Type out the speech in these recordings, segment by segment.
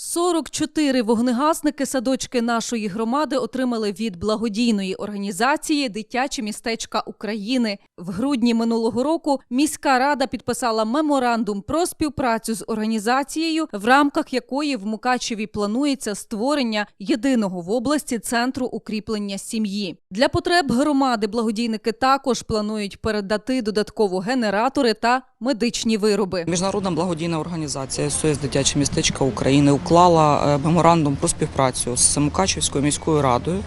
44 вогнегасники садочки нашої громади отримали від благодійної організації Дитяче містечка України. В грудні минулого року міська рада підписала меморандум про співпрацю з організацією, в рамках якої в Мукачеві планується створення єдиного в області центру укріплення сім'ї. Для потреб громади благодійники також планують передати додатково генератори та медичні вироби. Міжнародна благодійна організація СОС Дитяче містечко України уклала е, меморандум про співпрацю з Мукачівською міською радою.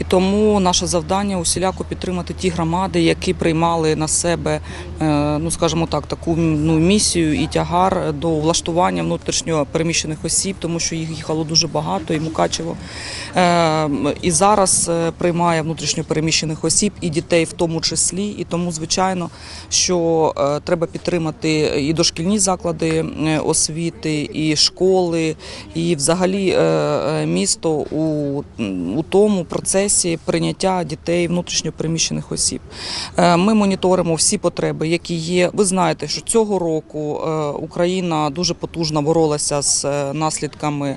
І тому наше завдання усіляко підтримати ті громади, які приймали на себе, е, ну скажімо так, таку ну, місію і тягар до влаштування внутрішньо переміщених осіб, тому що їх їхало дуже багато, і Мукачево. Е, І зараз приймає внутрішньо переміщених осіб і дітей в тому числі. І тому, звичайно, що треба підтримати і дошкільні заклади освіти, і школи, і взагалі е, е, місто у, у тому процесі прийняття дітей внутрішньо переміщених осіб. Е, Ми моніторимо всі потреби, які є. Ви знаєте, що цього року Україна дуже потужно боролася з наслідками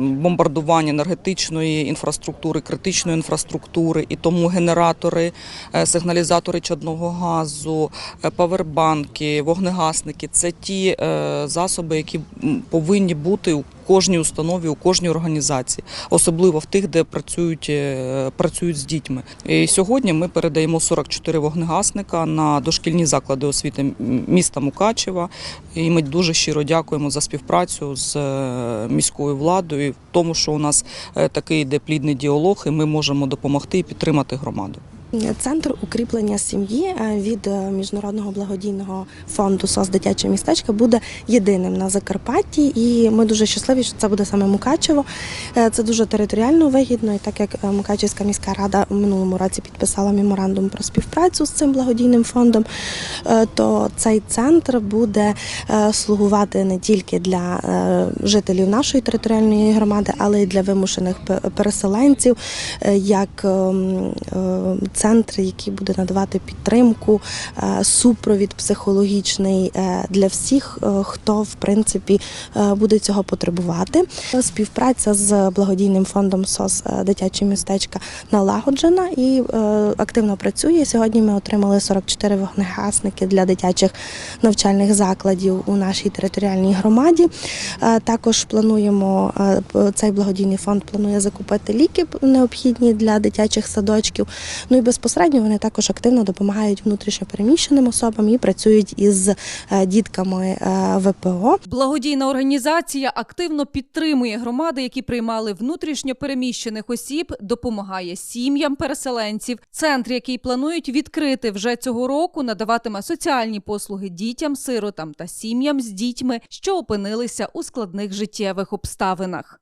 бомбардування енергетичної інфраструктури, критичної інфраструктури, і тому генератори, сигналізатори чадного газу, павербанки, вогнегасники це ті засоби, які м, повинні бути у кожній установі, у кожній організації, особливо в тих, де працюють, е, працюють з дітьми. І сьогодні ми передаємо 44 вогнегасника на дошкільні заклади освіти міста Мукачева. І ми дуже щиро дякуємо за співпрацю з е, міською владою, в тому, що у нас е, такий йде плідний діалог, і ми можемо допомогти і підтримати громаду. Центр укріплення сім'ї е, від е, міжнародного благодійного фонду СОС дитяче містечко буде єдиним на Закарпатті, і ми дуже щасливі, що це буде саме Мукачево. Е, Це дуже територіально вигідно, і так як Мукачевська міська рада в минулому році підписала меморандум про співпрацю з цим благодійним фондом, то цей центр буде слугувати не тільки для жителів нашої територіальної громади, але й для вимушених переселенців, як центр, який буде надавати підтримку, е, супровід психологічний е, для всіх, е, хто в принципі буде цього потребувати. Співпраця з благодійним фондом СОС дитячі містечка налагоджена і активно працює. Сьогодні ми отримали 44 вогнегасники для дитячих навчальних закладів у нашій територіальній громаді. Також плануємо цей благодійний фонд планує закупити ліки необхідні для дитячих садочків. Ну і безпосередньо вони також активно допомагають внутрішньопереміщеним особам і працюють із е, дітками е, ВПО. Благодійна організація активно підтримує громади, які приймали внутрішньо переміщених осіб, допомагає сім'ям переселенців. Центр, який планують відкрити вже цього року, надаватиме соціальні послуги дітям, сиротам та сім'ям з дітьми, що опинилися у складних життєвих обставинах.